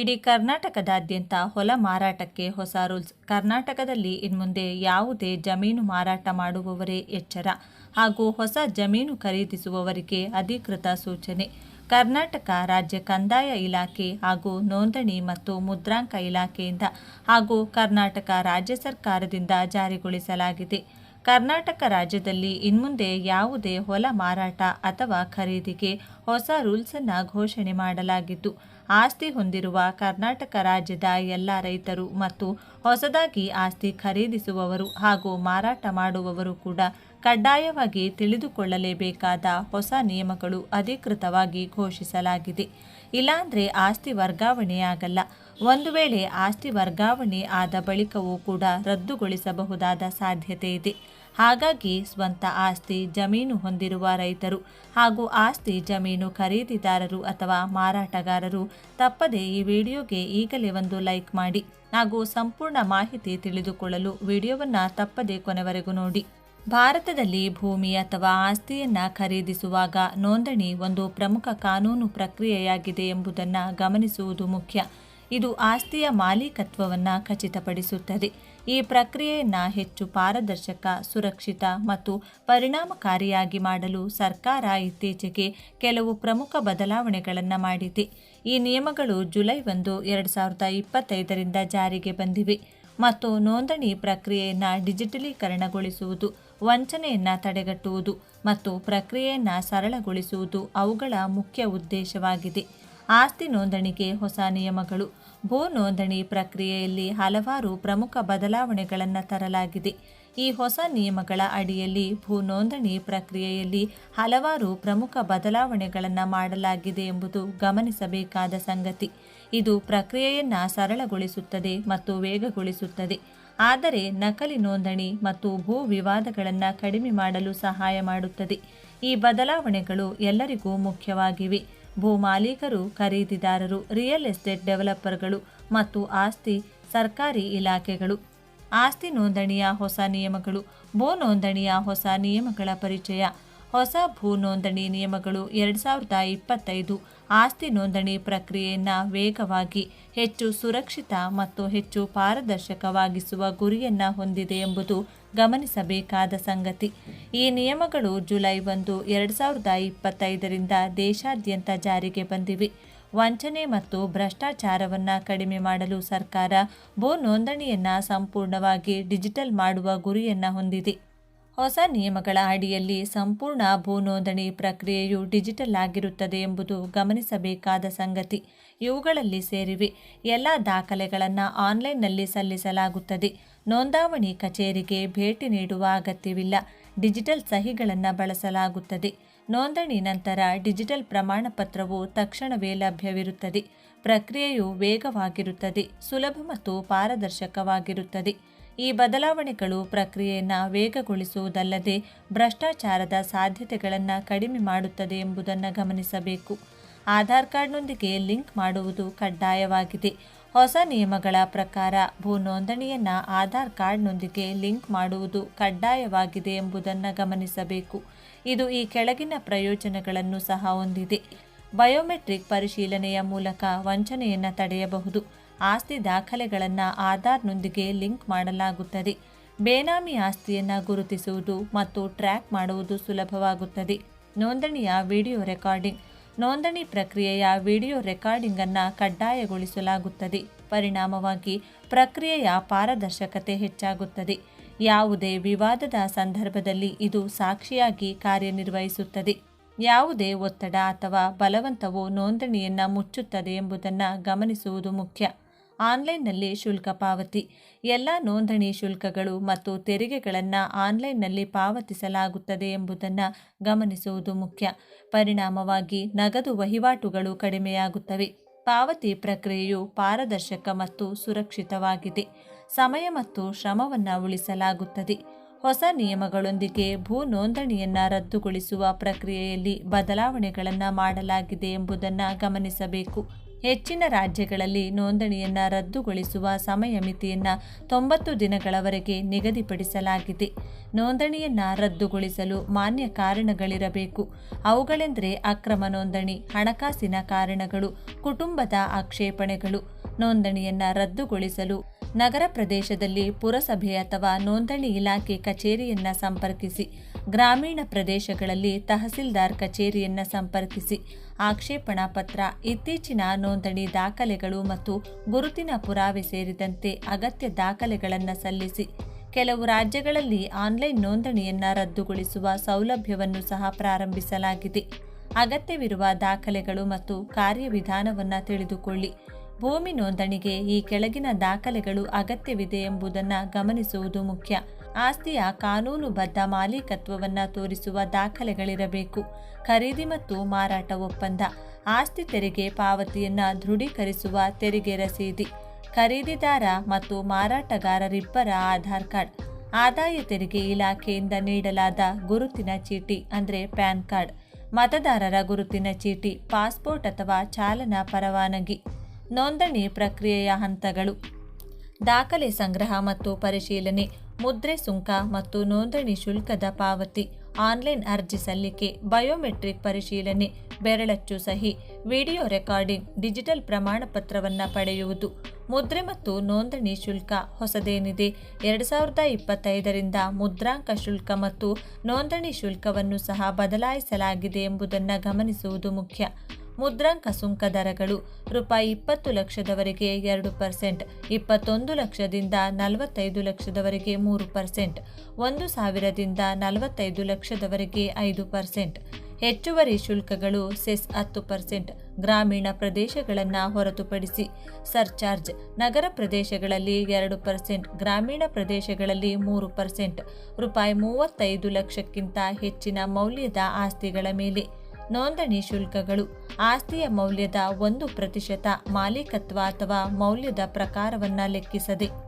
ಇಡೀ ಕರ್ನಾಟಕದಾದ್ಯಂತ ಹೊಲ ಮಾರಾಟಕ್ಕೆ ಹೊಸ ರೂಲ್ಸ್. ಕರ್ನಾಟಕದಲ್ಲಿ ಇನ್ಮುಂದೆ ಯಾವುದೇ ಜಮೀನು ಮಾರಾಟ ಮಾಡುವವರೇ ಎಚ್ಚರ ಹಾಗೂ ಹೊಸ ಜಮೀನು ಖರೀದಿಸುವವರಿಗೆ ಅಧಿಕೃತ ಸೂಚನೆ. ಕರ್ನಾಟಕ ರಾಜ್ಯ ಕಂದಾಯ ಇಲಾಖೆ ಹಾಗೂ ನೋಂದಣಿ ಮತ್ತು ಮುದ್ರಾಂಕ ಇಲಾಖೆಯಿಂದ ಹಾಗೂ ಕರ್ನಾಟಕ ರಾಜ್ಯ ಸರ್ಕಾರದಿಂದ ಜಾರಿಗೊಳಿಸಲಾಗಿದೆ. ಕರ್ನಾಟಕ ರಾಜ್ಯದಲ್ಲಿ ಇನ್ಮುಂದೆ ಯಾವುದೇ ಹೊಲ ಮಾರಾಟ ಅಥವಾ ಖರೀದಿಗೆ ಹೊಸ ರೂಲ್ಸನ್ನು ಘೋಷಣೆ ಮಾಡಲಾಗಿದ್ದು ಆಸ್ತಿ ಹೊಂದಿರುವ ಕರ್ನಾಟಕ ರಾಜ್ಯದ ಎಲ್ಲ ರೈತರು ಮತ್ತು ಹೊಸದಾಗಿ ಆಸ್ತಿ ಖರೀದಿಸುವವರು ಹಾಗೂ ಮಾರಾಟ ಮಾಡುವವರು ಕೂಡ ಕಡ್ಡಾಯವಾಗಿ ತಿಳಿದುಕೊಳ್ಳಲೇಬೇಕಾದ ಹೊಸ ನಿಯಮಗಳು ಅಧಿಕೃತವಾಗಿ ಘೋಷಿಸಲಾಗಿದೆ. ಇಲ್ಲಾಂದ್ರೆ ಆಸ್ತಿ ವರ್ಗಾವಣೆಯಾಗಲ್ಲ ಒಂದು ವೇಳೆ ಆಸ್ತಿ ವರ್ಗಾವಣೆ ಆದ ಬಳಿಕವೂ ಕೂಡ ರದ್ದುಗೊಳಿಸಬಹುದಾದ ಸಾಧ್ಯತೆ ಇದೆ. ಹಾಗಾಗಿ ಸ್ವಂತ ಆಸ್ತಿ ಜಮೀನು ಹೊಂದಿರುವ ರೈತರು ಹಾಗೂ ಆಸ್ತಿ ಜಮೀನು ಖರೀದಿದಾರರು ಅಥವಾ ಮಾರಾಟಗಾರರು ತಪ್ಪದೆ ಈ ವಿಡಿಯೋಗೆ ಈಗಲೇ ಒಂದು ಲೈಕ್ ಮಾಡಿ ಹಾಗೂ ಸಂಪೂರ್ಣ ಮಾಹಿತಿ ತಿಳಿದುಕೊಳ್ಳಲು ವಿಡಿಯೋವನ್ನು ತಪ್ಪದೆ ಕೊನೆವರೆಗೂ ನೋಡಿ. ಭಾರತದಲ್ಲಿ ಭೂಮಿ ಅಥವಾ ಆಸ್ತಿಯನ್ನು ಖರೀದಿಸುವಾಗ ನೋಂದಣಿ ಒಂದು ಪ್ರಮುಖ ಕಾನೂನು ಪ್ರಕ್ರಿಯೆಯಾಗಿದೆ ಎಂಬುದನ್ನು ಗಮನಿಸುವುದು ಮುಖ್ಯ. ಇದು ಆಸ್ತಿಯ ಮಾಲೀಕತ್ವವನ್ನು ಖಚಿತಪಡಿಸುತ್ತದೆ. ಈ ಪ್ರಕ್ರಿಯೆಯನ್ನು ಹೆಚ್ಚು ಪಾರದರ್ಶಕ, ಸುರಕ್ಷಿತ ಮತ್ತು ಪರಿಣಾಮಕಾರಿಯಾಗಿ ಮಾಡಲು ಸರ್ಕಾರ ಇತ್ತೀಚೆಗೆ ಕೆಲವು ಪ್ರಮುಖ ಬದಲಾವಣೆಗಳನ್ನು ಮಾಡಿದೆ. ಈ ನಿಯಮಗಳು ಜುಲೈ ಒಂದು, ಎರಡು ಸಾವಿರದ ಇಪ್ಪತ್ತೈದರಿಂದ ಜಾರಿಗೆ ಬಂದಿವೆ ಮತ್ತು ನೋಂದಣಿ ಪ್ರಕ್ರಿಯೆಯನ್ನು ಡಿಜಿಟಲೀಕರಣಗೊಳಿಸುವುದು. ವಂಚನೆಯನ್ನು ತಡೆಗಟ್ಟುವುದು ಮತ್ತು ಪ್ರಕ್ರಿಯೆಯನ್ನು ಸರಳಗೊಳಿಸುವುದು ಅವುಗಳ ಮುಖ್ಯ ಉದ್ದೇಶವಾಗಿದೆ. ಆಸ್ತಿ ನೋಂದಣಿಗೆ ಹೊಸ ನಿಯಮಗಳು. ಭೂ ನೋಂದಣಿ ಪ್ರಕ್ರಿಯೆಯಲ್ಲಿ ಹಲವಾರು ಪ್ರಮುಖ ಬದಲಾವಣೆಗಳನ್ನು ತರಲಾಗಿದೆ. ಈ ಹೊಸ ನಿಯಮಗಳ ಅಡಿಯಲ್ಲಿ ಭೂ ನೋಂದಣಿ ಪ್ರಕ್ರಿಯೆಯಲ್ಲಿ ಹಲವಾರು ಪ್ರಮುಖ ಬದಲಾವಣೆಗಳನ್ನು ಮಾಡಲಾಗಿದೆ ಎಂಬುದು ಗಮನಿಸಬೇಕಾದ ಸಂಗತಿ. ಇದು ಪ್ರಕ್ರಿಯೆಯನ್ನು ಸರಳಗೊಳಿಸುತ್ತದೆ ಮತ್ತು ವೇಗಗೊಳಿಸುತ್ತದೆ. ಆದರೆ ನಕಲಿ ನೋಂದಣಿ ಮತ್ತು ಭೂ ವಿವಾದಗಳನ್ನು ಕಡಿಮೆ ಮಾಡಲು ಸಹಾಯ ಮಾಡುತ್ತದೆ. ಈ ಬದಲಾವಣೆಗಳು ಎಲ್ಲರಿಗೂ ಮುಖ್ಯವಾಗಿವೆ. ಭೂ ಮಾಲೀಕರು, ಖರೀದಿದಾರರು, ರಿಯಲ್ ಎಸ್ಟೇಟ್ ಡೆವಲಪರ್ಗಳು ಮತ್ತು ಆಸ್ತಿ, ಸರ್ಕಾರಿ ಇಲಾಖೆಗಳು. ಆಸ್ತಿ ನೋಂದಣಿಯ ಹೊಸ ನಿಯಮಗಳು, ಭೂ ನೋಂದಣಿಯ ಹೊಸ ನಿಯಮಗಳ ಪರಿಚಯ. ಹೊಸ ಭೂ ನೋಂದಣಿ ನಿಯಮಗಳು ಎರಡು ಸಾವಿರದ ಇಪ್ಪತ್ತೈದು ಆಸ್ತಿ ನೋಂದಣಿ ಪ್ರಕ್ರಿಯೆಯನ್ನು ವೇಗವಾಗಿ, ಹೆಚ್ಚು ಸುರಕ್ಷಿತ ಮತ್ತು ಹೆಚ್ಚು ಪಾರದರ್ಶಕವಾಗಿಸುವ ಗುರಿಯನ್ನು ಹೊಂದಿದೆ ಎಂಬುದು ಗಮನಿಸಬೇಕಾದ ಸಂಗತಿ. ಈ ನಿಯಮಗಳು ಜುಲೈ ಒಂದು, ಎರಡು ಸಾವಿರದ ಇಪ್ಪತ್ತೈದರಿಂದ ದೇಶಾದ್ಯಂತ ಜಾರಿಗೆ ಬಂದಿವೆ. ವಂಚನೆ ಮತ್ತು ಭ್ರಷ್ಟಾಚಾರವನ್ನು ಕಡಿಮೆ ಮಾಡಲು ಸರ್ಕಾರ ಭೂ ನೋಂದಣಿಯನ್ನು ಸಂಪೂರ್ಣವಾಗಿ ಡಿಜಿಟಲ್ ಮಾಡುವ ಗುರಿಯನ್ನು ಹೊಂದಿದೆ. ಹೊಸ ನಿಯಮಗಳ ಅಡಿಯಲ್ಲಿ ಸಂಪೂರ್ಣ ಭೂ ನೋಂದಣಿ ಪ್ರಕ್ರಿಯೆಯು ಡಿಜಿಟಲ್ ಆಗಿರುತ್ತದೆ ಎಂಬುದು ಗಮನಿಸಬೇಕಾದ ಸಂಗತಿ. ಇವುಗಳಲ್ಲಿ ಸೇರಿವೆ. ಎಲ್ಲ ದಾಖಲೆಗಳನ್ನು ಆನ್ಲೈನ್ನಲ್ಲಿ ಸಲ್ಲಿಸಲಾಗುತ್ತದೆ. ನೋಂದಾವಣಿ ಕಚೇರಿಗೆ ಭೇಟಿ ನೀಡುವ ಅಗತ್ಯವಿಲ್ಲ. ಡಿಜಿಟಲ್ ಸಹಿಗಳನ್ನು ಬಳಸಲಾಗುತ್ತದೆ. ನೋಂದಣಿ ನಂತರ ಡಿಜಿಟಲ್ ಪ್ರಮಾಣಪತ್ರವು ತಕ್ಷಣವೇ ಲಭ್ಯವಿರುತ್ತದೆ. ಪ್ರಕ್ರಿಯೆಯು ವೇಗವಾಗಿರುತ್ತದೆ, ಸುಲಭ ಮತ್ತು ಪಾರದರ್ಶಕವಾಗಿರುತ್ತದೆ. ಈ ಬದಲಾವಣೆಗಳು ಪ್ರಕ್ರಿಯೆಯನ್ನು ವೇಗಗೊಳಿಸುವುದಲ್ಲದೆ ಭ್ರಷ್ಟಾಚಾರದ ಸಾಧ್ಯತೆಗಳನ್ನು ಕಡಿಮೆ ಮಾಡುತ್ತದೆ ಎಂಬುದನ್ನು ಗಮನಿಸಬೇಕು. ಆಧಾರ್ ಕಾರ್ಡ್ನೊಂದಿಗೆ ಲಿಂಕ್ ಮಾಡುವುದು ಕಡ್ಡಾಯವಾಗಿದೆ. ಹೊಸ ನಿಯಮಗಳ ಪ್ರಕಾರ ಭೂ ನೋಂದಣಿಯನ್ನು ಆಧಾರ್ ಕಾರ್ಡ್ನೊಂದಿಗೆ ಲಿಂಕ್ ಮಾಡುವುದು ಕಡ್ಡಾಯವಾಗಿದೆ ಎಂಬುದನ್ನು ಗಮನಿಸಬೇಕು. ಇದು ಈ ಕೆಳಗಿನ ಪ್ರಯೋಜನಗಳನ್ನು ಸಹ ಹೊಂದಿದೆ. ಬಯೋಮೆಟ್ರಿಕ್ ಪರಿಶೀಲನೆಯ ಮೂಲಕ ವಂಚನೆಯನ್ನು ತಡೆಯಬಹುದು. ಆಸ್ತಿ ದಾಖಲೆಗಳನ್ನು ಆಧಾರ್ನೊಂದಿಗೆ ಲಿಂಕ್ ಮಾಡಲಾಗುತ್ತದೆ. ಬೇನಾಮಿ ಆಸ್ತಿಯನ್ನು ಗುರುತಿಸುವುದು ಮತ್ತು ಟ್ರ್ಯಾಕ್ ಮಾಡುವುದು ಸುಲಭವಾಗುತ್ತದೆ. ನೋಂದಣಿಯ ವಿಡಿಯೋ ರೆಕಾರ್ಡಿಂಗ್. ನೋಂದಣಿ ಪ್ರಕ್ರಿಯೆಯ ವಿಡಿಯೋ ರೆಕಾರ್ಡಿಂಗನ್ನು ಕಡ್ಡಾಯಗೊಳಿಸಲಾಗುತ್ತದೆ. ಪರಿಣಾಮವಾಗಿ ಪ್ರಕ್ರಿಯೆಯ ಪಾರದರ್ಶಕತೆ ಹೆಚ್ಚಾಗುತ್ತದೆ. ಯಾವುದೇ ವಿವಾದದ ಸಂದರ್ಭದಲ್ಲಿ ಇದು ಸಾಕ್ಷಿಯಾಗಿ ಕಾರ್ಯನಿರ್ವಹಿಸುತ್ತದೆ. ಯಾವುದೇ ಒತ್ತಡ ಅಥವಾ ಬಲವಂತವು ನೋಂದಣಿಯನ್ನು ಮುಚ್ಚುತ್ತದೆ ಎಂಬುದನ್ನು ಗಮನಿಸುವುದು ಮುಖ್ಯ. ಆನ್ಲೈನ್ನಲ್ಲಿ ಶುಲ್ಕ ಪಾವತಿ. ಎಲ್ಲ ನೋಂದಣಿ ಶುಲ್ಕಗಳು ಮತ್ತು ತೆರಿಗೆಗಳನ್ನು ಆನ್ಲೈನ್ನಲ್ಲಿ ಪಾವತಿಸಲಾಗುತ್ತದೆ ಎಂಬುದನ್ನು ಗಮನಿಸುವುದು ಮುಖ್ಯ. ಪರಿಣಾಮವಾಗಿ ನಗದು ವಹಿವಾಟುಗಳು ಕಡಿಮೆಯಾಗುತ್ತವೆ. ಪಾವತಿ ಪ್ರಕ್ರಿಯೆಯು ಪಾರದರ್ಶಕ ಮತ್ತು ಸುರಕ್ಷಿತವಾಗಿದೆ. ಸಮಯ ಮತ್ತು ಶ್ರಮವನ್ನು ಉಳಿಸಲಾಗುತ್ತದೆ. ಹೊಸ ನಿಯಮಗಳೊಂದಿಗೆ ಭೂ ನೋಂದಣಿಯನ್ನು ರದ್ದುಗೊಳಿಸುವ ಪ್ರಕ್ರಿಯೆಯಲ್ಲಿ ಬದಲಾವಣೆಗಳನ್ನು ಮಾಡಲಾಗಿದೆ ಎಂಬುದನ್ನು ಗಮನಿಸಬೇಕು. ಹೆಚ್ಚಿನ ರಾಜ್ಯಗಳಲ್ಲಿ ನೋಂದಣಿಯನ್ನು ರದ್ದುಗೊಳಿಸುವ ಸಮಯ ಮಿತಿಯನ್ನು ತೊಂಬತ್ತು ದಿನಗಳವರೆಗೆ ನಿಗದಿಪಡಿಸಲಾಗಿದೆ. ನೋಂದಣಿಯನ್ನು ರದ್ದುಗೊಳಿಸಲು ಮಾನ್ಯ ಕಾರಣಗಳಿರಬೇಕು. ಅವುಗಳೆಂದರೆ ಅಕ್ರಮ ನೋಂದಣಿ, ಹಣಕಾಸಿನ ಕಾರಣಗಳು, ಕುಟುಂಬದ ಆಕ್ಷೇಪಣೆಗಳು ನೋಂದಣಿಯನ್ನು ರದ್ದುಗೊಳಿಸಲು ನಗರ ಪ್ರದೇಶದಲ್ಲಿ ಪುರಸಭೆ ಅಥವಾ ನೋಂದಣಿ ಇಲಾಖೆ ಕಚೇರಿಯನ್ನು ಸಂಪರ್ಕಿಸಿ, ಗ್ರಾಮೀಣ ಪ್ರದೇಶಗಳಲ್ಲಿ ತಹಸೀಲ್ದಾರ್ ಕಚೇರಿಯನ್ನು ಸಂಪರ್ಕಿಸಿ, ಆಕ್ಷೇಪಣಾ ಪತ್ರ, ಇತ್ತೀಚಿನ ನೋಂದಣಿ ದಾಖಲೆಗಳು ಮತ್ತು ಗುರುತಿನ ಪುರಾವೆ ಸೇರಿದಂತೆ ಅಗತ್ಯ ದಾಖಲೆಗಳನ್ನು ಸಲ್ಲಿಸಿ, ಕೆಲವು ರಾಜ್ಯಗಳಲ್ಲಿ ಆನ್ಲೈನ್ ನೋಂದಣಿಯನ್ನು ರದ್ದುಗೊಳಿಸುವ ಸೌಲಭ್ಯವನ್ನು ಸಹ ಪ್ರಾರಂಭಿಸಲಾಗಿದೆ. ಅಗತ್ಯವಿರುವ ದಾಖಲೆಗಳು ಮತ್ತು ಕಾರ್ಯವಿಧಾನವನ್ನು ತಿಳಿದುಕೊಳ್ಳಿ. ಭೂಮಿ ನೋಂದಣಿಗೆ ಈ ಕೆಳಗಿನ ದಾಖಲೆಗಳು ಅಗತ್ಯವಿದೆ ಎಂಬುದನ್ನು ಗಮನಿಸುವುದು ಮುಖ್ಯ. ಆಸ್ತಿಯ ಕಾನೂನುಬದ್ಧ ಮಾಲೀಕತ್ವವನ್ನು ತೋರಿಸುವ ದಾಖಲೆಗಳಿರಬೇಕು. ಖರೀದಿ ಮತ್ತು ಮಾರಾಟ ಒಪ್ಪಂದ, ಆಸ್ತಿ ತೆರಿಗೆ ಪಾವತಿಯನ್ನು ದೃಢೀಕರಿಸುವ ತೆರಿಗೆ ರಸೀದಿ, ಖರೀದಿದಾರ ಮತ್ತು ಮಾರಾಟಗಾರರಿಬ್ಬರ ಆಧಾರ್ ಕಾರ್ಡ್, ಆದಾಯ ತೆರಿಗೆ ಇಲಾಖೆಯಿಂದ ನೀಡಲಾದ ಗುರುತಿನ ಚೀಟಿ ಅಂದರೆ ಪ್ಯಾನ್ ಕಾರ್ಡ್, ಮತದಾರರ ಗುರುತಿನ ಚೀಟಿ, ಪಾಸ್ಪೋರ್ಟ್ ಅಥವಾ ಚಾಲನಾ ಪರವಾನಗಿ. ನೋಂದಣಿ ಪ್ರಕ್ರಿಯೆಯ ಹಂತಗಳು. ದಾಖಲೆ ಸಂಗ್ರಹ ಮತ್ತು ಪರಿಶೀಲನೆ, ಮುದ್ರೆ ಸುಂಕ ಮತ್ತು ನೋಂದಣಿ ಶುಲ್ಕದ ಪಾವತಿ, ಆನ್ಲೈನ್ ಅರ್ಜಿ ಸಲ್ಲಿಕೆ, ಬಯೋಮೆಟ್ರಿಕ್ ಪರಿಶೀಲನೆ, ಬೆರಳಚ್ಚು ಸಹಿ, ವಿಡಿಯೋ ರೆಕಾರ್ಡಿಂಗ್, ಡಿಜಿಟಲ್ ಪ್ರಮಾಣಪತ್ರವನ್ನು ಪಡೆಯುವುದು, ಮುದ್ರೆ ಮತ್ತು ನೋಂದಣಿ ಶುಲ್ಕ ಹೊಸದೇನಿದೆ, ಎರಡು ಸಾವಿರದ ಇಪ್ಪತ್ತೈದರಿಂದ ಮುದ್ರಾಂಕ ಶುಲ್ಕ ಮತ್ತು ನೋಂದಣಿ ಶುಲ್ಕವನ್ನು ಸಹ ಬದಲಾಯಿಸಲಾಗಿದೆ ಎಂಬುದನ್ನು ಗಮನಿಸುವುದು ಮುಖ್ಯ. ಮುದ್ರಾಂಕ ಸುಂಕ ದರಗಳು ರೂಪಾಯಿ ಇಪ್ಪತ್ತು ಲಕ್ಷದವರೆಗೆ ಎರಡು ಪರ್ಸೆಂಟ್, ಇಪ್ಪತ್ತೊಂದು ಲಕ್ಷದಿಂದ ನಲವತ್ತೈದು ಲಕ್ಷದವರೆಗೆ ಮೂರು ಪರ್ಸೆಂಟ್, ಒಂದು ಸಾವಿರದಿಂದ ನಲವತ್ತೈದು ಲಕ್ಷದವರೆಗೆ ಐದು ಪರ್ಸೆಂಟ್. ಹೆಚ್ಚುವರಿ ಶುಲ್ಕಗಳು ಸೆಸ್ ಹತ್ತು ಪರ್ಸೆಂಟ್, ಗ್ರಾಮೀಣ ಪ್ರದೇಶಗಳನ್ನು ಹೊರತುಪಡಿಸಿ. ಸರ್ಚಾರ್ಜ್, ನಗರ ಪ್ರದೇಶಗಳಲ್ಲಿ ಎರಡು ಪರ್ಸೆಂಟ್, ಗ್ರಾಮೀಣ ಪ್ರದೇಶಗಳಲ್ಲಿ ಮೂರು ಪರ್ಸೆಂಟ್, ರೂಪಾಯಿ ಮೂವತ್ತೈದು ಲಕ್ಷಕ್ಕಿಂತ ಹೆಚ್ಚಿನ ಮೌಲ್ಯದ ಆಸ್ತಿಗಳ ಮೇಲೆ. ನೋಂದಣಿ ಶುಲ್ಕಗಳು. ಆಸ್ತಿಯ ಮೌಲ್ಯದ ಒಂದು ಪ್ರತಿಶತ ಮಾಲೀಕತ್ವ ಅಥವಾ ಮೌಲ್ಯದ ಪ್ರಕಾರವನ್ನು ಲೆಕ್ಕಿಸದೆ